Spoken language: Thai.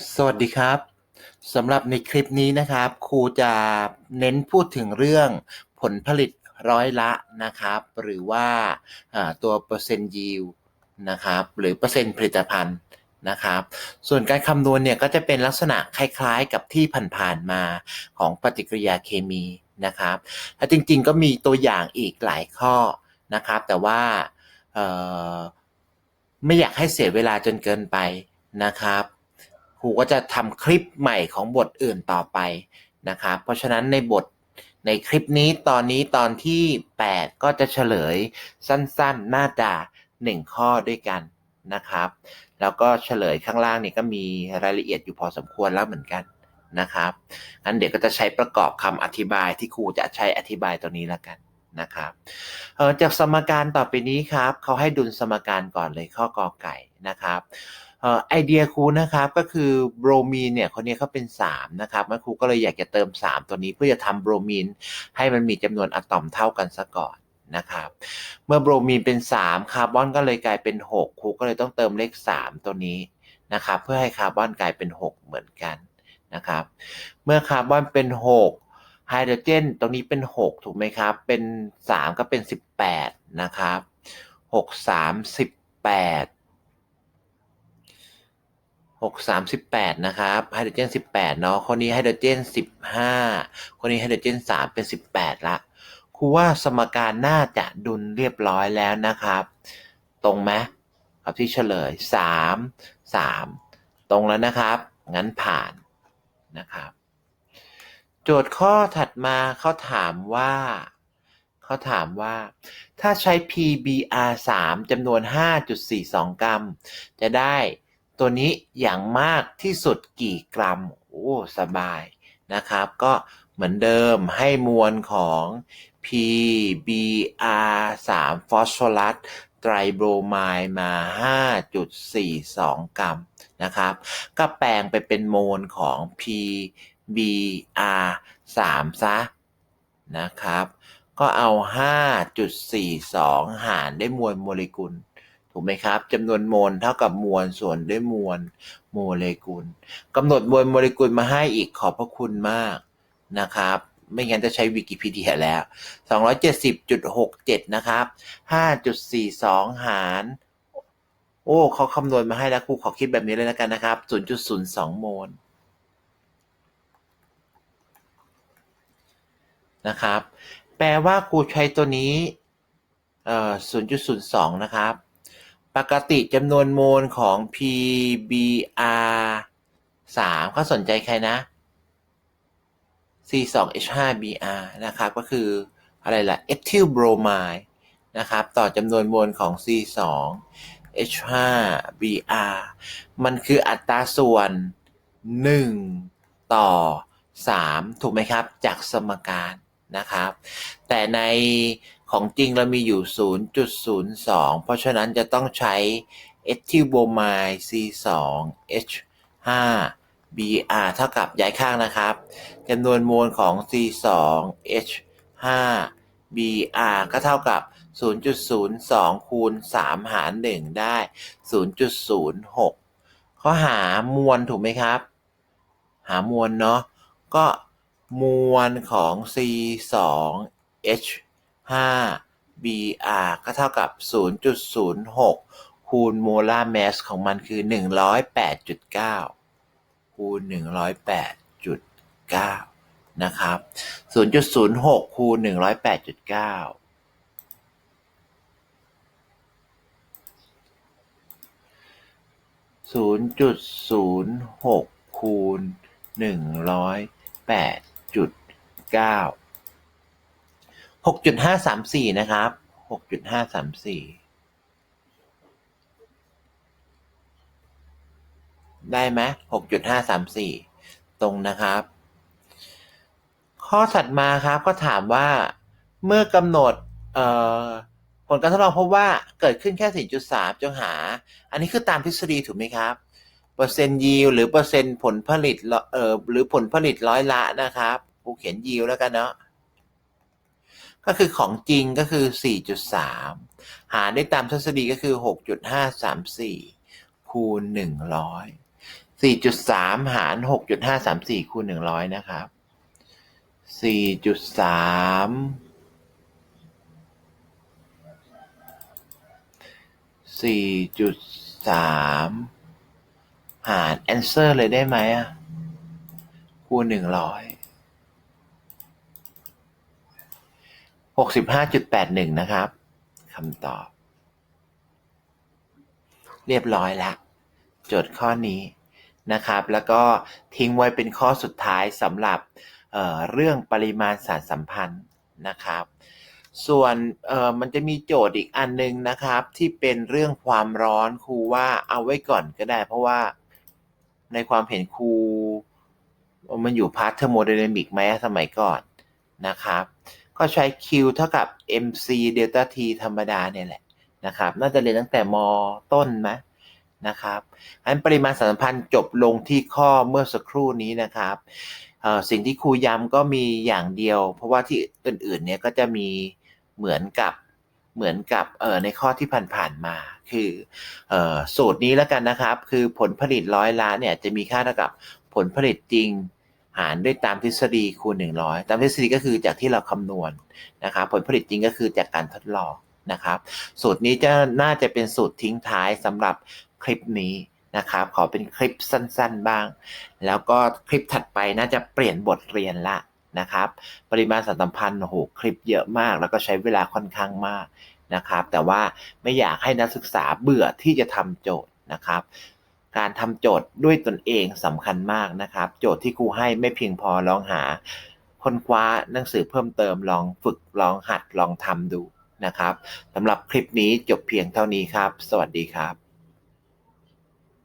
สวัสดีครับสำหรับในคลิปนี้นะครับ ครูจะเน้นพูดถึงเรื่องผลผลิตร้อยละนะครับ หรือว่าตัวเปอร์เซ็นต์ยิวนะครับ หรือเปอร์เซ็นต์ผลิตภัณฑ์นะครับ ส่วนการคำนวณเนี่ยก็จะเป็นลักษณะคล้ายๆกับที่ผ่านๆมาของปฏิกิริยาเคมีนะครับและจริงๆก็มีตัวอย่างอีกหลายข้อนะครับ แต่ว่าไม่อยากให้เสียเวลาจนเกินไปนะครับ ครูก็จะทำคลิปใหม่ของบทอื่นต่อไปนะครับเพราะฉะนั้นในบทในคลิปนี้ตอนนี้ตอนที่ 8 ก็จะเฉลยสั้นๆ น่าจะ 1 ข้อด้วยกันนะครับ แล้วก็เฉลยข้างล่างนี่ก็มีรายละเอียดอยู่พอสมควรแล้วเหมือนกันนะครับงั้นเดี๋ยวก็จะใช้ประกอบคำอธิบายที่ครูจะใช้อธิบายตัวนี้แล้วกันนะครับเออจากสมการต่อไปนี้ครับเขาให้ดุลสมการก่อนเลยข้อกอไก่นะครับ ไอเดียครูนะครับก็คือโบรมีนเนี่ยคนนี้เขาเป็น 3 นะครับมันครูก็เลยอยากจะเติม 3 ตัวนี้เพื่อจะทำโบรมีนให้มันมีจำนวนอะตอมเท่ากันซะก่อนนะครับ เมื่อโบรมีนเป็น 3 คาร์บอนก็เลยกลายเป็น 6 ครูก็เลยต้องเติมเลข 3 ตัวนี้นะครับเพื่อให้คาร์บอนกลายเป็น 6 เหมือนกันนะครับเมื่อคาร์บอนเป็น 6 ไฮโดรเจนตรงนี้เป็น 6 ถูกไหมครับ เป็น 3 ก็เป็น 18 นะครับ 6 3 18 หกสามสิบแปดนะครับไฮโดรเจนสิบแปดเนาะคนนี้ไฮโดรเจนสิบห้าคนนี้ไฮโดรเจนสามเป็นสิบแปดละครูว่าสมการน่าจะดุลเรียบร้อยแล้วนะครับ ตรงไหมครับที่เฉลยสามสามตรงแล้วนะครับ งั้นผ่านนะครับ โจทย์ข้อถัดมาเขาถามว่าเขาถามว่า ถ้าใช้ PBr 3จำนวน 5.42 กรัม จะได้ ตัวนี้อย่างมากที่สุดกี่กรัม โอ้ สบายนะครับ ก็เหมือนเดิมให้มวลของ PBr 3 ฟอสฟอรัสไตรโบรไมด์มา 5.42 กรัมนะครับ ก็แปลงไปเป็นโมลของ PBr 3 ซะนะครับ ก็เอา 5.42 หารด้วยมวลโมเลกุล ถูกไหมครับจำนวนโมลเท่ากับมวลส่วนด้วยมวลโมเลกุลกำหนดมวลโมเลกุลมาให้อีกขอบพระคุณมากนะครับ ไม่งั้นจะใช้วิกิพีเดียแล้ว 270.67 นะครับ 5.42 หารโอ้เขาคำนวณมาให้แล้วครูขอคิดแบบนี้เลยแล้วกันนะครับ 0.02 โมลนะครับ แปลว่าครูใช้ตัวนี้เอ่อ0.02 นะครับ ปกติจำนวนโมลของ PBr 3เขาสนใจใครนะ C2H5Br นะครับ ก็คืออะไรล่ะเอทิลโบรไมด์นะครับ ต่อจำนวนโมลของ C2H5Br มันคืออัตราส่วน 1 ต่อ 3 ถูกไหมครับ จากสมการนะครับ แต่ใน ของจริงเรามีอยู่0.02เพราะฉะนั้นจะต้องใช้เอทิลโบรไมด์ C2H5 Br เท่ากับย้ายข้างนะครับจำนวนมวลของ C2H5 Br ก็เท่ากับ 0.02 คูณ 3 หาร 1 ได้ 0.06เขาหามวลถูกไหมครับ หามวลเนาะ ก็มวลของ C 2 H C2H5 Br ก็เท่ากับ0.06คูณโมลาร์แมสของมันคือ108.9คูณ108.9นะครับ0.06คูณ108.9 0.06คูณ 108.9 6.534นะครับ6.534ได้ไหม6.534ตรงนะครับ ข้อถัดมาครับก็ถามว่าเมื่อกำหนดผลการทดลองพบว่าเกิดขึ้นแค่ 4.3 จงหา อันนี้คือตามทฤษฎีถูกไหมครับ เปอร์เซ็นต์ยิวหรือเปอร์เซ็นต์ผลผลิตเอ่อหรือผลผลิตร้อยละนะครับ กูเขียนยิวแล้วกันเนาะ ก็คือของจริงก็คือ 4.3 หารได้ตามทฤษฎีก็คือ 6.534 คูณ 100 4.3 หาร 6.534 คูณ 100 นะครับ 4.3 4.3 หาร answer เลยได้ไหมอะ คูณ 100 กสิบห้าจุดแปดหนึ่งนะครับคำตอบ เรียบร้อยละโจทย์ข้อนี้นะครับ แล้วก็ทิ้งไว้เป็นข้อสุดท้ายสำหรับเเรื่องปริมาณสารสัมพันธ์นะครับ ส่วนมันจะมีโจทย์อีกอันนึงนะครับ ที่เป็นเรื่องความร้อนครูว่าเอาไว้ก่อนก็ได้ เพราะว่าในความเห็นครูมันอยู่พาร์ทเทอร์โมไดนามิกไหมสมัยก่อนนะครับ ก็ใช้ Q เท่ากับ mc เดลต้า t ธรรมดาเนี่ยแหละนะครับ น่าจะเรียนตั้งแต่มต้นไหมนะครับอันปริมาณสารสัมพันธ์จบลงที่ข้อเมื่อสักครู่นี้นะครับสิ่งที่ครูย้ำก็มีอย่างเดียว เพราะว่าที่อื่นๆเนี่ยก็จะมีเหมือนกับเหมือนกับเอ่อในข้อที่ผ่านๆมาคือเอ่อสูตรนี้แล้วกันนะครับ คือผลผลิตร้อยล้านเนี่ยจะมีค่าเท่ากับผลผลิตจริง หารด้วยตามทฤษฎีคูณ 100 ตามทฤษฎีก็คือจากที่เราคำนวณนะครับผลผลิตจริงก็คือจากการทดลองนะครับ สูตรนี้จะน่าจะเป็นสูตรทิ้งท้ายสำหรับคลิปนี้นะครับ ขอเป็นคลิปสั้นๆบ้าง แล้วก็คลิปถัดไปน่าจะเปลี่ยนบทเรียนละนะครับ ปริมาณสารสัมพันธ์โอ้โหคลิปเยอะมาก แล้วก็ใช้เวลาค่อนข้างมากนะครับ แต่ว่าไม่อยากให้นักศึกษาเบื่อที่จะทำโจทย์นะครับ การทำโจทย์ด้วยตนเองสำคัญมากนะครับ โจทย์ที่ครูให้ไม่เพียงพอลองหาค้นคว้าหนังสือเพิ่มเติมลองฝึกลองหัดลองทำดูนะครับสำหรับคลิปนี้จบเพียงเท่านี้ครับ สวัสดีครับ